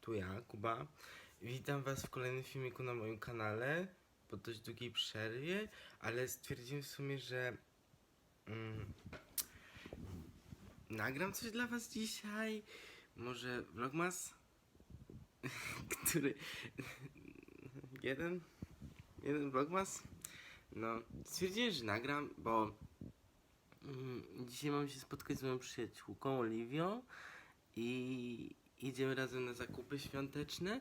Tu ja, Kuba. Witam Was w kolejnym filmiku na moim kanale po dość długiej przerwie, ale stwierdziłem w sumie, że mm, nagram coś dla Was dzisiaj. Może vlogmas, który jeden, jeden vlogmas. No, stwierdziłem, że nagram, bo mm, dzisiaj mam się spotkać z moją przyjaciółką Oliwią i idziemy razem na zakupy świąteczne.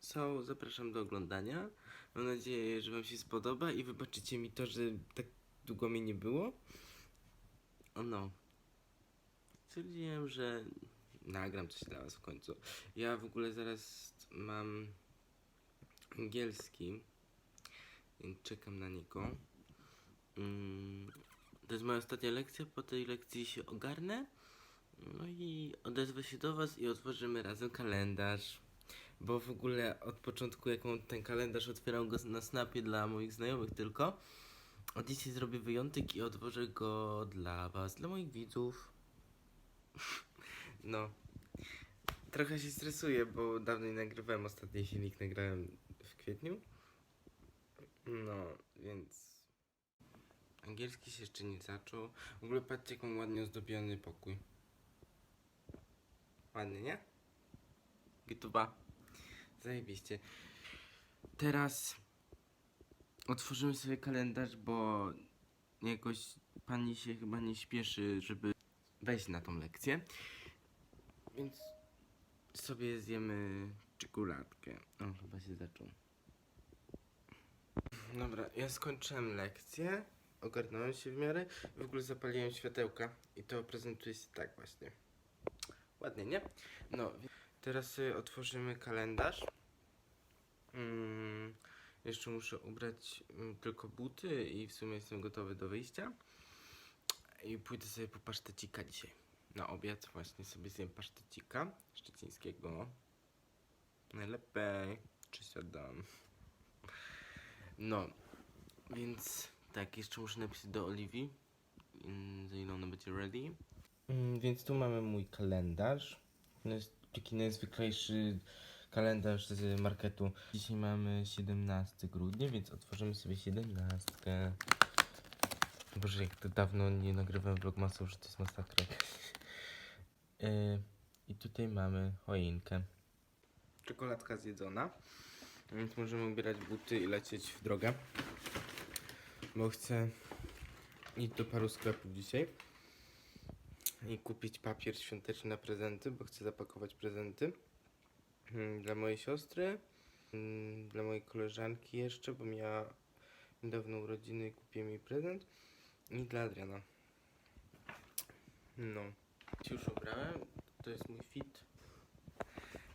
So, zapraszam do oglądania. Mam nadzieję, że Wam się spodoba i wybaczycie mi to, że tak długo mnie nie było. O no. Stwierdziłem, że nagram coś dla Was w końcu. Ja w ogóle zaraz mam angielski, czekam na niego. Mm, to jest moja ostatnia lekcja, po tej lekcji się ogarnę. No i odezwę się do Was i otworzymy razem kalendarz. Bo w ogóle od początku, jak ten kalendarz, otwieram go na snapie dla moich znajomych tylko. Od dzisiaj zrobię wyjątek i otworzę go dla Was, dla moich widzów. No. Trochę się stresuję, bo dawno nie nagrywałem. Ostatni filmik nagrałem w kwietniu. No, więc. Angielski się jeszcze nie zaczął. W ogóle patrzcie, jak mam ładnie ozdobiony pokój. Ładnie, nie? Gituba. Zajebiście. Teraz otworzymy sobie kalendarz, bo jakoś pani się chyba nie śpieszy, żeby wejść na tą lekcję. Więc sobie zjemy czekoladkę. O, chyba się zaczął. Dobra, ja skończyłem lekcję. Ogarnąłem się w miarę. W ogóle zapaliłem światełka i to prezentuje się tak właśnie. Ładnie, nie? No, teraz sobie otworzymy kalendarz. Mm, jeszcze muszę ubrać mm, tylko buty i w sumie jestem gotowy do wyjścia. I pójdę sobie po pasztecika dzisiaj. Na obiad właśnie sobie zjem pasztecika szczecińskiego. Najlepiej. Czy siadam. No, więc tak, jeszcze muszę napisać do Oliwii, mm, za ile ona będzie ready. Mm, więc tu mamy mój kalendarz. To jest taki najzwyklejszy kalendarz z marketu. Dzisiaj mamy 17 grudnia, więc otworzymy sobie 17. Boże, jak to dawno nie nagrywałem vlogmasów, że to jest masakra. Yy, I tutaj mamy choinkę. Czekoladka zjedzona. Więc możemy ubierać buty i lecieć w drogę. Bo chcę iść do paru sklepów dzisiaj i kupić papier świąteczny na prezenty, bo chcę zapakować prezenty mm, dla mojej siostry, mm, dla mojej koleżanki jeszcze, bo miała niedawno urodziny i kupiłem jej prezent i dla Adriana. No. Się już ubrałem, to jest mój fit.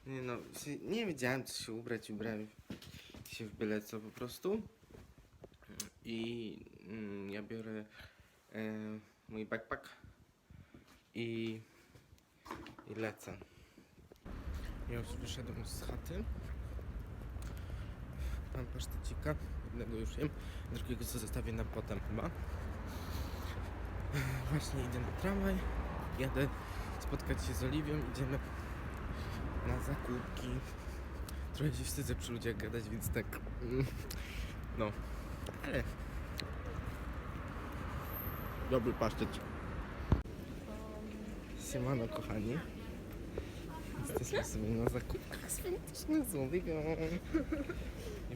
Nie no, nie wiedziałem co się ubrać, ubrałem się w byle co po prostu. I mm, ja biorę e, mój backpack i, i lecę. Ja już wyszedłem z chaty. Mam pasztecika, jednego już jem, drugiego co zostawię na potem chyba. Właśnie idę na tramwaj, jadę spotkać się z Oliwią, idziemy na zakupki. Trochę się wstydzę przy ludziach gadać, więc tak. mm, No, ale. Dobry pasztet. Siemano, kochani. Jesteśmy sobie na zakupkach świątecznych z Oliwią.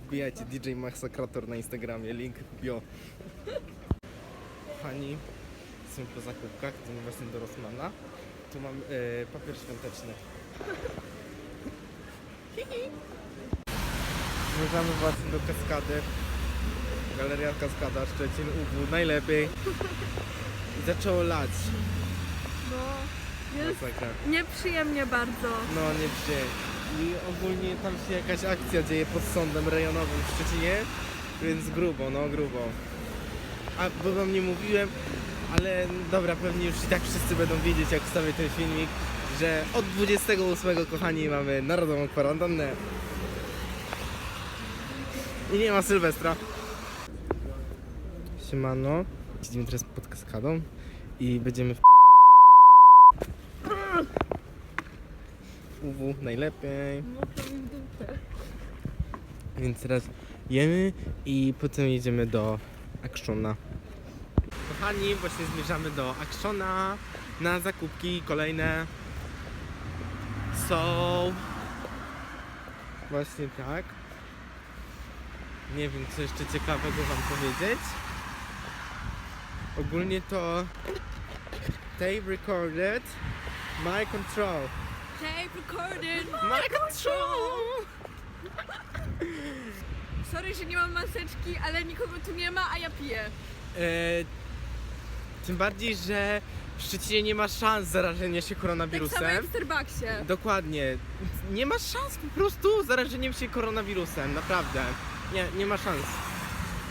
Wbijajcie DJ Masakrator na Instagramie, link bio. Kochani, jesteśmy po zakupkach, idziemy właśnie do Rosmana. Tu mam e, papier świąteczny. Zmierzamy właśnie do kaskady. Galeria Kaskada Szczecin, UW, najlepiej. I zaczęło lać. No, jest Masakra. nieprzyjemnie bardzo. No nie. I ogólnie tam się jakaś akcja dzieje pod sądem rejonowym w Szczecinie, więc grubo, no grubo. A bo wam nie mówiłem, ale dobra, pewnie już i tak wszyscy będą wiedzieć jak wstawię ten filmik, że od 28 kochani mamy narodową kwarantannę. I nie ma Sylwestra. Siemano. Siedzimy teraz pod kaskadą i będziemy w UW najlepiej. Mokro mi w dupę. Więc teraz jemy i potem jedziemy do Actiona. Kochani, właśnie zmierzamy do Actiona na zakupki kolejne. Są właśnie tak. Nie wiem, co jeszcze ciekawego wam powiedzieć. Ogólnie to tape recorded my control. Tape recorded. My control! Sorry, że nie mam maseczki, ale nikogo tu nie ma, a ja piję. E, tym bardziej, że w Szczecinie nie ma szans zarażenia się Tak samo jak koronawirusem. w Starbucksie. Dokładnie. Nie ma szans po prostu zarażeniem się koronawirusem, naprawdę. Nie, nie ma szans.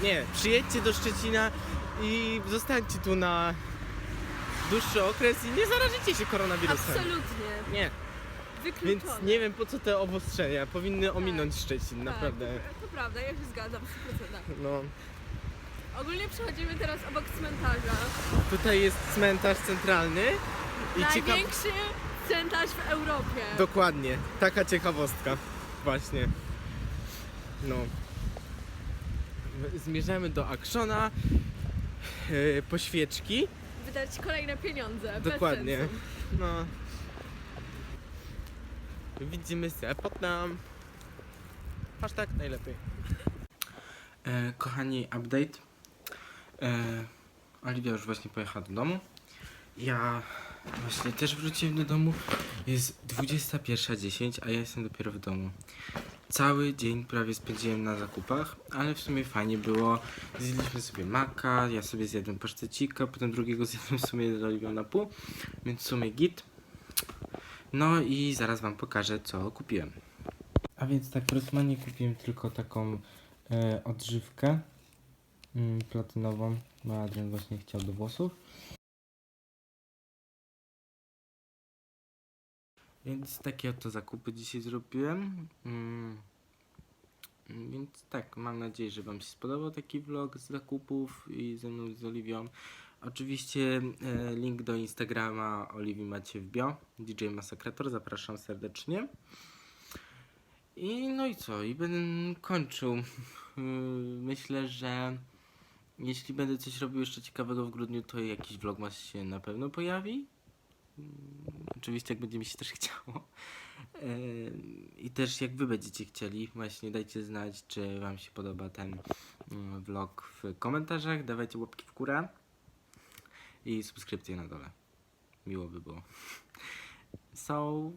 Nie, przyjedźcie do Szczecina i zostańcie tu na dłuższy okres i nie zarażycie się koronawirusem. Absolutnie. Nie, Wykluczone. więc nie wiem po co te obostrzenia. Powinny ominąć Szczecin, naprawdę. Tak, to prawda, ja się zgadzam w 100%. No. Ogólnie przechodzimy teraz obok cmentarza. Tutaj jest cmentarz centralny i ciekawe. Największy cmentarz w Europie. Dokładnie, taka ciekawostka. Właśnie. No. Zmierzamy do Actiona yy, po świeczki. Wydać kolejne pieniądze. bez Dokładnie. sensu. No. Widzimy się potem. Hashtag najlepiej. E, kochani, update. E, Oliwia już właśnie pojechała do domu. Ja właśnie też wróciłem do domu. Jest 21.10, a ja jestem dopiero w domu. Cały dzień prawie spędziłem na zakupach, ale w sumie fajnie było. Zjedliśmy sobie maka, ja sobie zjadłem pasztecika, potem drugiego zjadłem w sumie z Oliwią na pół, więc w sumie git. No i zaraz wam pokażę, co kupiłem. A więc tak, w Rossmanie kupiłem tylko taką e, odżywkę mm, platynową, Adrian właśnie chciał do włosów. Więc takie oto zakupy dzisiaj zrobiłem. Mm. Więc tak, mam nadzieję, że Wam się spodobał taki vlog z zakupów i ze mną z Oliwią. Oczywiście e, link do Instagrama Oliwii macie w bio. DJ Masakrator, zapraszam serdecznie. I no i co? I będę kończył. Mm, Myślę, że jeśli będę coś robił jeszcze ciekawego w grudniu, to jakiś vlogmas się na pewno pojawi. Oczywiście jak będzie mi się też chciało. I też jak wy będziecie chcieli, właśnie dajcie znać, czy wam się podoba ten mm, vlog w komentarzach. Dawajcie łapki w górę i subskrypcje na dole. Miło by było. So,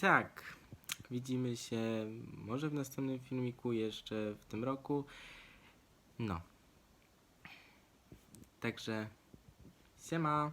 tak. Widzimy się może w następnym filmiku jeszcze w tym roku. No. Także siema.